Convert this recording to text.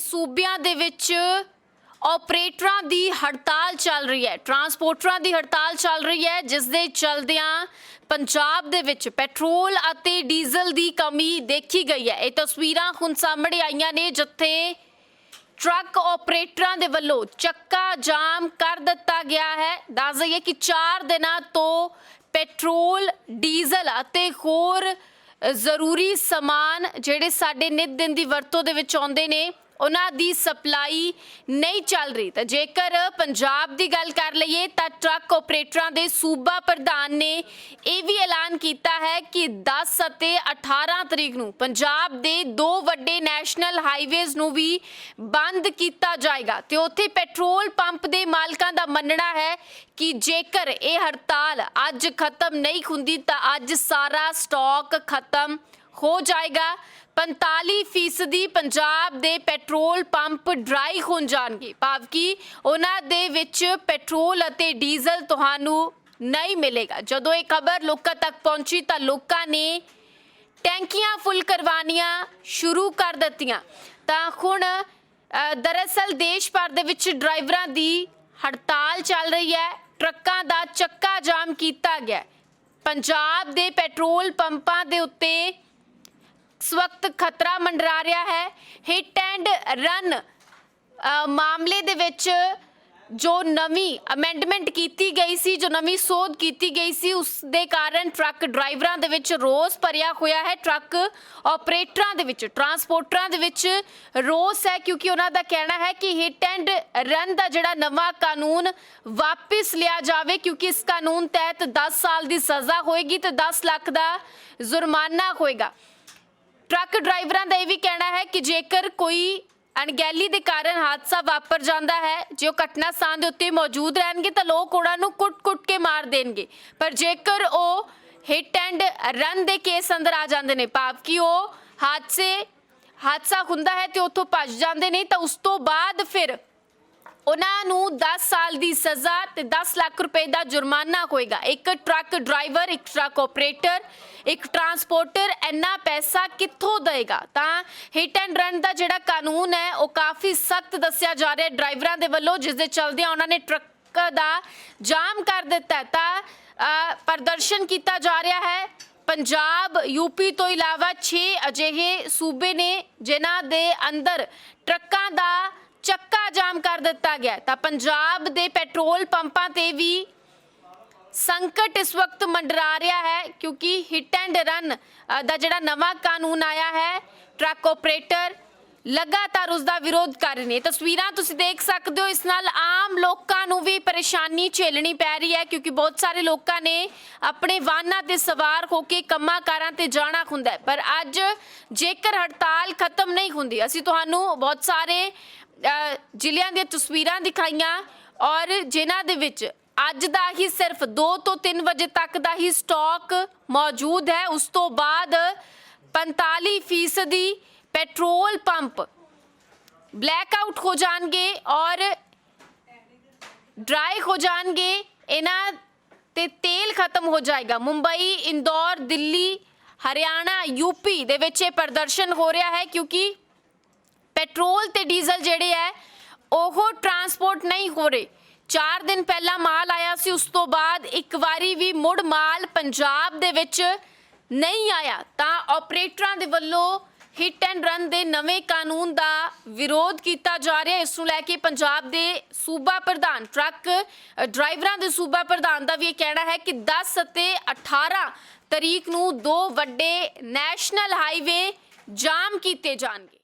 ਸੂਬਿਆਂ ਦੇ ਵਿੱਚ ਆਪਰੇਟਰਾਂ ਦੀ ਹੜਤਾਲ ਚੱਲ ਰਹੀ ਹੈ, ਟਰਾਂਸਪੋਰਟਰਾਂ ਦੀ ਹੜਤਾਲ ਚੱਲ ਰਹੀ ਹੈ, ਜਿਸ ਦੇ ਚਲਦਿਆਂ ਪੰਜਾਬ ਦੇ ਵਿੱਚ ਪੈਟਰੋਲ ਅਤੇ ਡੀਜ਼ਲ ਦੀ ਕਮੀ ਦੇਖੀ ਗਈ ਹੈ। ਇਹ ਤਸਵੀਰਾਂ ਹੁਣ ਸਾਹਮਣੇ ਆਈਆਂ ਨੇ, ਜਿੱਥੇ ਟਰੱਕ ਆਪਰੇਟਰਾਂ ਦੇ ਵੱਲੋਂ ਚੱਕਾ ਜਾਮ ਕਰ ਦਿੱਤਾ ਗਿਆ ਹੈ। ਦੱਸ ਦਈਏ ਕਿ 4 ਦਿਨਾਂ ਤੋਂ ਪੈਟਰੋਲ, ਡੀਜ਼ਲ ਅਤੇ ਹੋਰ ਜ਼ਰੂਰੀ ਸਮਾਨ ਜਿਹੜੇ ਸਾਡੇ ਨਿਤ ਦਿਨ ਦੀ ਵਰਤੋਂ ਦੇ ਵਿੱਚ ਆਉਂਦੇ ਨੇ ਉਹਨਾਂ ਦੀ ਸਪਲਾਈ ਨਹੀਂ ਚੱਲ ਰਹੀ। ਤਾਂ ਜੇਕਰ ਪੰਜਾਬ ਦੀ ਗੱਲ ਕਰ ਲਈਏ, ਤਾਂ ਟਰੱਕ ਆਪਰੇਟਰਾਂ ਦੇ ਸੂਬਾ ਪ੍ਰਧਾਨ ਨੇ ਇਹ ਵੀ ਐਲਾਨ ਕੀਤਾ ਹੈ ਕਿ 10 ਅਤੇ 18 ਤਰੀਕ ਨੂੰ ਪੰਜਾਬ ਦੇ ਦੋ ਵੱਡੇ ਨੈਸ਼ਨਲ ਹਾਈਵੇਜ਼ ਨੂੰ ਵੀ ਬੰਦ ਕੀਤਾ ਜਾਏਗਾ। ਤੇ ਉੱਥੇ ਪੈਟਰੋਲ ਪੰਪ ਦੇ ਮਾਲਕਾਂ ਦਾ ਮੰਨਣਾ ਹੈ ਕਿ ਜੇਕਰ ਇਹ ਹੜਤਾਲ ਅੱਜ ਖਤਮ ਨਹੀਂ ਹੁੰਦੀ, ਤਾਂ ਅੱਜ ਸਾਰਾ ਸਟਾਕ ਖਤਮ ਹੋ ਜਾਏਗਾ। 45 ਫੀਸਦੀ ਪੰਜਾਬ ਦੇ ਪੈਟਰੋਲ ਪੰਪ ਡਰਾਈ ਹੋ ਜਾਣਗੇ। ਭਾਵ ਕਿ ਉਹਨਾਂ ਦੇ ਵਿੱਚ ਪੈਟਰੋਲ ਅਤੇ ਡੀਜ਼ਲ ਤੁਹਾਨੂੰ ਨਹੀਂ ਮਿਲੇਗਾ। ਜਦੋਂ ਇਹ ਖਬਰ ਲੋਕਾਂ ਤੱਕ ਪਹੁੰਚੀ ਤਾਂ ਲੋਕਾਂ ਨੇ ਟੈਂਕੀਆਂ ਫੁੱਲ ਕਰਵਾਨੀਆਂ ਸ਼ੁਰੂ ਕਰ ਦਿੱਤੀਆਂ। ਤਾਂ ਹੁਣ ਦਰਅਸਲ ਦੇਸ਼ ਭਰ ਦੇ ਵਿੱਚ ਡਰਾਈਵਰਾਂ ਦੀ ਹੜਤਾਲ ਚੱਲ ਰਹੀ ਹੈ। ਟਰੱਕਾਂ ਦਾ ਚੱਕਾ ਜਾਮ ਕੀਤਾ ਗਿਆ। ਪੰਜਾਬ ਦੇ ਪੈਟਰੋਲ ਪੰਪਾਂ ਦੇ ਉੱਤੇ ਇਸ ਵਕਤ ਖਤਰਾ ਮੰਡਰਾ ਰਿਹਾ ਹੈ। ਹਿੱਟ ਐਂਡ ਰਨ ਮਾਮਲੇ ਦੇ ਵਿੱਚ ਜੋ ਨਵੀਂ ਅਮੈਂਡਮੈਂਟ ਕੀਤੀ ਗਈ ਸੀ, ਜੋ ਨਵੀਂ ਸੋਧ ਕੀਤੀ ਗਈ ਸੀ, ਉਸ ਦੇ ਕਾਰਨ ਟਰੱਕ ਡਰਾਈਵਰਾਂ ਦੇ ਵਿੱਚ ਰੋਸ ਭਰਿਆ ਹੋਇਆ ਹੈ। ਟਰੱਕ ਆਪਰੇਟਰਾਂ ਦੇ ਵਿੱਚ, ਟਰਾਂਸਪੋਰਟਰਾਂ ਦੇ ਵਿੱਚ ਰੋਸ ਹੈ, ਕਿਉਂਕਿ ਉਹਨਾਂ ਦਾ ਕਹਿਣਾ ਹੈ ਕਿ ਹਿੱਟ ਐਂਡ ਰਨ ਦਾ ਜਿਹੜਾ ਨਵਾਂ ਕਾਨੂੰਨ ਵਾਪਿਸ ਲਿਆ ਜਾਵੇ, ਕਿਉਂਕਿ ਇਸ ਕਾਨੂੰਨ ਤਹਿਤ 10 ਸਾਲ ਦੀ ਸਜ਼ਾ ਹੋਏਗੀ ਤੇ 10 ਲੱਖ ਦਾ ਜੁਰਮਾਨਾ ਹੋਏਗਾ। ਟਰੱਕ ਡਰਾਈਵਰਾਂ ਦਾ ਇਹ ਵੀ ਕਹਿਣਾ ਹੈ ਕਿ ਜੇਕਰ ਕੋਈ ਅਣਗਹਿਲੀ ਦੇ ਕਾਰਨ ਹਾਦਸਾ ਵਾਪਰ ਜਾਂਦਾ ਹੈ, ਜੇ ਉਹ ਘਟਨਾ ਸਥਾਨ ਦੇ ਉੱਤੇ ਮੌਜੂਦ ਰਹਿਣਗੇ ਤਾਂ ਲੋਕ ਉਹਨਾਂ ਨੂੰ ਕੁੱਟ-ਕੁੱਟ ਕੇ ਮਾਰ ਦੇਣਗੇ। ਪਰ ਜੇਕਰ ਉਹ ਹਿੱਟ ਐਂਡ ਰਨ ਦੇ ਕੇਸ ਅੰਦਰ ਆ ਜਾਂਦੇ ਨੇ, ਭਾਵ ਕਿ ਉਹ ਹਾਦਸੇ, ਹਾਦਸਾ ਹੁੰਦਾ ਹੈ ਤੇ ਉੱਥੋਂ ਭੱਜ ਜਾਂਦੇ ਨੇ, ਤਾਂ ਉਸ ਤੋਂ ਬਾਅਦ ਫਿਰ ਉਹਨਾਂ ਨੂੰ 10 ਸਾਲ ਦੀ ਸਜ਼ਾ ਤੇ 10 ਲੱਖ ਰੁਪਏ ਦਾ ਜੁਰਮਾਨਾ ਹੋਏਗਾ। ਇੱਕ ਟਰੱਕ ਡਰਾਈਵਰ, ਇੱਕ ਟਰੱਕ ਆਪਰੇਟਰ, ਇੱਕ ਟਰਾਂਸਪੋਰਟਰ, ਇੰਨਾ ਪੈਸਾ ਕਿੱਥੋਂ ਦੇਗਾ ਤਾਂ ਹਿੱਟ ਐਂਡ ਰਨ ਦਾ ਜਿਹੜਾ ਕਾਨੂੰਨ ਹੈ, ਉਹ ਕਾਫੀ ਸਖਤ ਦੱਸਿਆ ਜਾ ਰਿਹਾ ਹੈ ਡਰਾਈਵਰਾਂ ਦੇ ਵੱਲੋਂ, ਜਿਸ ਦੇ ਚਲਦਿਆਂ ਉਹਨਾਂ ਨੇ ਟਰੱਕ ਦਾ ਜਾਮ ਕਰ ਦਿੱਤਾ ਤਾਂ ਪ੍ਰਦਰਸ਼ਨ ਕੀਤਾ ਜਾ ਰਿਹਾ ਹੈ। ਪੰਜਾਬ ਯੂਪੀ ਤੋਂ ਇਲਾਵਾ 6 ਅਜਿਹੇ ਸੂਬੇ ਨੇ, ਜਿਨ੍ਹਾਂ ਦੇ ਅੰਦਰ ਟਰੱਕਾਂ ਦਾ ਚੱਕਾ ਜਾਮ ਕਰ ਦਿੱਤਾ ਗਿਆ ਤਾਂ ਪੰਜਾਬ ਦੇ ਪੈਟਰੋਲ ਪੰਪਾਂ ਤੇ ਵੀ ਸੰਕਟ ਇਸ ਵਕਤ ਮੰਡਰਾ ਰਿਹਾ ਹੈ ਕਿਉਂਕਿ ਹਿੱਟ ਐਂਡ ਰਨ ਦਾ ਜਿਹੜਾ ਨਵਾਂ ਕਾਨੂੰਨ ਆਇਆ ਹੈ, ਟਰੱਕ ਆਪਰੇਟਰ ਲਗਾਤਾਰ ਉਸ ਦਾ ਵਿਰੋਧ ਕਰ ਰਹੇ ਨੇ। ਤਸਵੀਰਾਂ ਤੁਸੀਂ ਦੇਖ ਸਕਦੇ ਹੋ, ਇਸ ਨਾਲ ਆਮ ਲੋਕਾਂ ਨੂੰ ਵੀ ਪਰੇਸ਼ਾਨੀ ਝੇਲਣੀ ਪੈ ਰਹੀ ਹੈ ਕਿਉਂਕਿ ਬਹੁਤ ਸਾਰੇ ਲੋਕਾਂ ਨੇ ਆਪਣੇ ਵਾਹਨਾਂ ਤੇ ਸਵਾਰ ਹੋ ਕੇ ਕੰਮਾਂ ਕਾਰਾਂ ਤੇ ਜਾਣਾ ਹੁੰਦਾ ਹੈ। ਪਰ ਅੱਜ ਜੇਕਰ ਹੜਤਾਲ ਖਤਮ ਨਹੀਂ ਹੁੰਦੀ, ਅਸੀਂ ਤੁਹਾਨੂੰ ਬਹੁਤ ਸਾਰੇ ਜ਼ਿਲ੍ਹਿਆਂ ਦੀਆਂ ਤਸਵੀਰਾਂ ਦਿਖਾਈਆਂ ਔਰ ਜਿਨ੍ਹਾਂ ਦੇ ਵਿੱਚ ਅੱਜ ਦਾ ਹੀ ਸਿਰਫ 2 ਤੋਂ 3 ਵਜੇ ਤੱਕ ਦਾ ਹੀ ਸਟਾਕ ਮੌਜੂਦ ਹੈ। ਉਸ ਤੋਂ ਬਾਅਦ 45 ਫੀਸਦੀ ਪੈਟਰੋਲ ਪੰਪ ਬਲੈਕ ਆਊਟ ਹੋ ਜਾਣਗੇ ਔਰ ਡਰਾਈ ਹੋ ਜਾਣਗੇ। ਇਹਨਾਂ ਤੇ ਤੇਲ ਖਤਮ ਹੋ ਜਾਏਗਾ। ਮੁੰਬਈ, ਇੰਦੌਰ, ਦਿੱਲੀ, ਹਰਿਆਣਾ, ਯੂਪੀ ਦੇ ਵਿੱਚ ਇਹ ਪ੍ਰਦਰਸ਼ਨ ਹੋ ਰਿਹਾ ਹੈ ਕਿਉਂਕਿ ਪੈਟਰੋਲ ਤੇ ਡੀਜ਼ਲ ਜਿਹੜੇ ਹੈ ਉਹ ਟਰਾਂਸਪੋਰਟ ਨਹੀਂ ਹੋ ਰਹੇ। 4 ਦਿਨ ਪਹਿਲਾਂ ਮਾਲ ਆਇਆ ਸੀ, ਉਸ ਤੋਂ ਬਾਅਦ ਇੱਕ ਵਾਰੀ ਵੀ ਮੁੜ ਮਾਲ ਪੰਜਾਬ ਦੇ ਵਿੱਚ ਨਹੀਂ ਆਇਆ। ਤਾਂ ਆਪਰੇਟਰਾਂ ਦੇ ਵੱਲੋਂ ਹਿੱਟ ਐਂਡ ਰਨ ਦੇ ਨਵੇਂ ਕਾਨੂੰਨ ਦਾ ਵਿਰੋਧ ਕੀਤਾ ਜਾ ਰਿਹਾ। ਇਸ ਨੂੰ ਲੈ ਕੇ ਪੰਜਾਬ ਦੇ ਸੂਬਾ ਪ੍ਰਧਾਨ, ਟਰੱਕ ਡਰਾਈਵਰਾਂ ਦੇ ਸੂਬਾ ਪ੍ਰਧਾਨ ਦਾ ਵੀ ਇਹ ਕਹਿਣਾ ਹੈ ਕਿ 10 ਅਤੇ 18 ਤਰੀਕ ਨੂੰ ਦੋ ਵੱਡੇ ਨੈਸ਼ਨਲ ਹਾਈਵੇ ਜਾਮ ਕੀਤੇ ਜਾਣਗੇ।